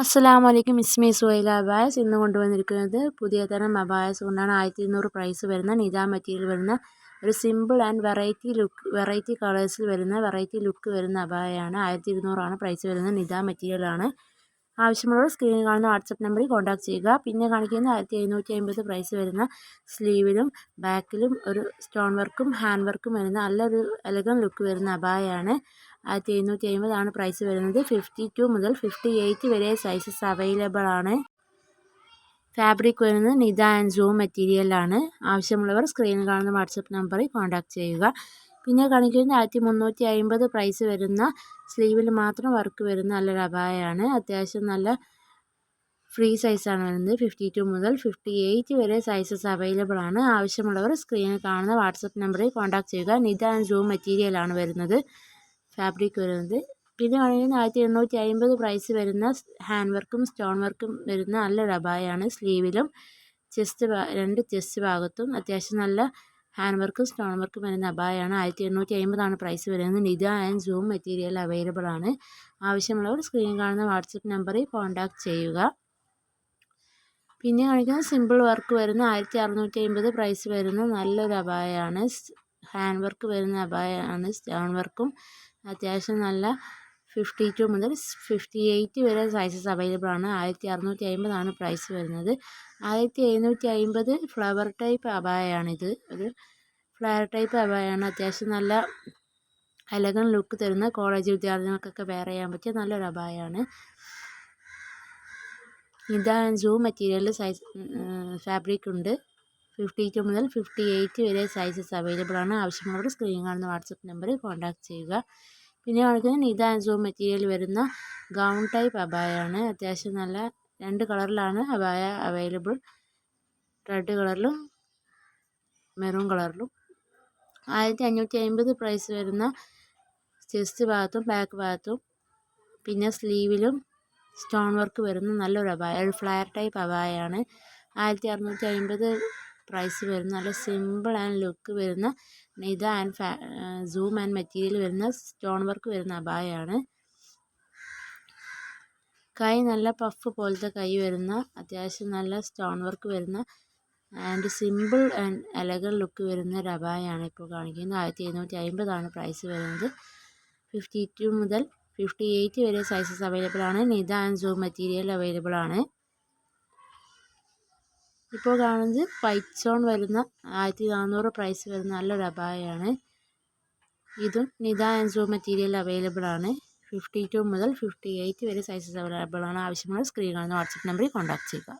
അസ്സലാമു അലൈക്കും. ഇസ്മി സുഹൈല അബായസ് ഇന്ന് കൊണ്ടുവന്നിരിക്കുന്നത് പുതിയ തരം അബായസ് കൊണ്ടാണ്. ആയിരത്തി ഇരുന്നൂറ് പ്രൈസ് വരുന്ന നിതാ മെറ്റീരിയൽ വരുന്ന ഒരു simple and variety look variety കളേഴ്സിൽ വരുന്ന വെറൈറ്റി ലുക്ക് വരുന്ന അബായയാണ് ആയിരത്തി ഇരുന്നൂറാണ് പ്രൈസ് വരുന്നത് നിതാ മെറ്റീരിയലാണ് ആവശ്യമുള്ളവർ സ്ക്രീനിൽ കാണുന്ന വാട്സപ്പ് നമ്പറിൽ കോൺടാക്ട് ചെയ്യുക. പിന്നെ കാണിക്കുന്ന ആയിരത്തി എഴുന്നൂറ്റി അമ്പത് പ്രൈസ് വരുന്ന സ്ലീവിലും ബാക്കിലും ഒരു സ്റ്റോൺ വർക്കും ഹാൻഡ് വർക്കും വരുന്ന നല്ലൊരു എലഗൻ ലുക്ക് വരുന്ന അബായയാണ് ആയിരത്തി എഴുന്നൂറ്റി അൻപതാണ് പ്രൈസ് വരുന്നത്. ഫിഫ്റ്റി ടു മുതൽ ഫിഫ്റ്റി എയ്റ്റ് വരെ സൈസസ് അവൈലബിൾ ആണ്. ഫാബ്രിക് വരുന്നത് നിത ആൻഡ് സൂം മെറ്റീരിയലാണ് ആവശ്യമുള്ളവർ സ്ക്രീനിൽ കാണുന്ന വാട്സപ്പ് നമ്പറിൽ കോൺടാക്ട് ചെയ്യുക. പിന്നെ കാണിക്കുന്നത് ആയിരത്തി മുന്നൂറ്റി അമ്പത് പ്രൈസ് വരുന്ന സ്ലീവിൽ മാത്രം വർക്ക് വരുന്ന നല്ലൊരു അപായമാണ് അത്യാവശ്യം നല്ല ഫ്രീ സൈസാണ് വരുന്നത്. ഫിഫ്റ്റി ടു മുതൽ ഫിഫ്റ്റി എയ്റ്റ് വരെ സൈസസ് അവൈലബിൾ ആണ്. ആവശ്യമുള്ളവർ സ്ക്രീനിൽ കാണുന്ന വാട്സപ്പ് നമ്പറിൽ കോൺടാക്ട് ചെയ്യുക. നിത ആൻഡ് സൂം മെറ്റീരിയലാണ് വരുന്നത്. ഫാബ്രിക് വരുന്നത്. പിന്നെ വേണമെങ്കിൽ ആയിരത്തി എണ്ണൂറ്റി അമ്പത് പ്രൈസ് വരുന്ന ഹാൻഡ് വർക്കും സ്റ്റോൺ വർക്കും വരുന്ന നല്ല ഡബായാണ്. സ്ലീവിലും ചെസ്റ്റ് രണ്ട് ചെസ്റ്റ് ഭാഗത്തും അത്യാവശ്യം നല്ല ഹാൻഡ് വർക്കും സ്റ്റോൺ വർക്കും വരുന്ന അബായാണ് ആയിരത്തി എണ്ണൂറ്റി അമ്പതാണ് പ്രൈസ് വരുന്നത്. Nita and zoom material available ആണ്. ആവശ്യമുള്ളവർ സ്ക്രീൻ കാണുന്ന വാട്സപ്പ് നമ്പറിൽ കോൺടാക്ട് ചെയ്യുക. പിന്നെ കാണിക്കുന്നത് സിമ്പിൾ വർക്ക് വരുന്ന ആയിരത്തി അറുന്നൂറ്റി അമ്പത് പ്രൈസ് വരുന്ന നല്ലൊരു അബായാണ് ഹാൻഡ് വർക്ക് വരുന്ന അബായാണ് സ്റ്റോൺ വർക്കും അത്യാവശ്യം നല്ല ഫിഫ്റ്റി ടു മുതൽ ഫിഫ്റ്റി എയ്റ്റ് വരെ സൈസസ് അവൈലബിൾ ആണ്. ആയിരത്തി അറുന്നൂറ്റി അമ്പതാണ് പ്രൈസ് വരുന്നത്. ആയിരത്തി എഴുന്നൂറ്റി അമ്പത് ഫ്ലവർ ടൈപ്പ് അബായാണിത് ഒരു ഫ്ലവർ ടൈപ്പ് അബായാണ് അത്യാവശ്യം നല്ല അലകൻ ലുക്ക് തരുന്ന കോളേജ് വിദ്യാർത്ഥികൾക്കൊക്കെ വെയർ ചെയ്യാൻ പറ്റിയ നല്ലൊരു അബായാണ് ഇതാ ജൂ മെറ്റീരിയൽ സൈസ് ഫാബ്രിക് ഉണ്ട്. ഫിഫ്റ്റി ടു മുതൽ ഫിഫ്റ്റി എയ്റ്റ് വരെ സൈസസ് അവൈലബിൾ ആണ്. ആവശ്യമുള്ളവർ സ്ക്രീൻ കാണുന്ന വാട്സപ്പ് നമ്പറിൽ കോൺടാക്ട് ചെയ്യുക. പിന്നെ കാണിക്കുന്നത് നിത സൂം മെറ്റീരിയൽ വരുന്ന ഗൗൺ ടൈപ്പ് അബായ ആണ്. അത്യാവശ്യം നല്ല രണ്ട് കളറിലാണ് അബായ അവൈലബിൾ റെഡ് കളറിലും മെറൂൺ കളറിലും ആയിരത്തി അഞ്ഞൂറ്റി അൻപത് പ്രൈസ് വരുന്ന ചെസ്റ്റ് ഭാഗത്തും ബാക്ക് ഭാഗത്തും പിന്നെ സ്ലീവിലും സ്റ്റോൺ വർക്ക് വരുന്ന നല്ലൊരു അബായ ഒരു ഫ്ലയർ ടൈപ്പ് അബായാണ് ആയിരത്തി അറുന്നൂറ്റി അമ്പത് പ്രൈസ് വരുന്ന നല്ല സിമ്പിൾ ആൻഡ് ലുക്ക് വരുന്ന നെയ്ത ആൻഡ് സൂം ആൻഡ് മെറ്റീരിയൽ വരുന്ന സ്റ്റോൺ വർക്ക് വരുന്ന അബായാണ്. കൈ നല്ല പഫ് പോലത്തെ കൈ വരുന്ന അത്യാവശ്യം നല്ല സ്റ്റോൺ വർക്ക് വരുന്ന and simple and elegant look വരുന്ന ഒരു അബായാണ് ഇപ്പോൾ കാണിക്കുന്നത്. ആയിരത്തി എഴുന്നൂറ്റി അമ്പതാണ് പ്രൈസ് വരുന്നത്. ഫിഫ്റ്റി ടു മുതൽ ഫിഫ്റ്റി എയ്റ്റ് വരെ സൈസസ് അവൈലബിൾ ആണ്. Nita and zoom material available ആണ്. ഇപ്പോൾ കാണുന്നത് വൈറ്റ് സ്റ്റോൺ വരുന്ന ആയിരത്തി നാനൂറ് പ്രൈസ് വരുന്ന നല്ലൊരു അബായയാണ് ഇതും നിത ആൻഡ് സൂ മെറ്റീരിയൽ അവൈലബിൾ ആണ്. ഫിഫ്റ്റി ടു മുതൽ ഫിഫ്റ്റി എയ്റ്റ് വരെ സൈസസ് അവൈലബിൾ ആണ്. ആവശ്യമുള്ള സ്ക്രീൻ കാണുന്ന വാട്സപ്പ് നമ്പറിൽ കോൺടാക്ട് ചെയ്യുക.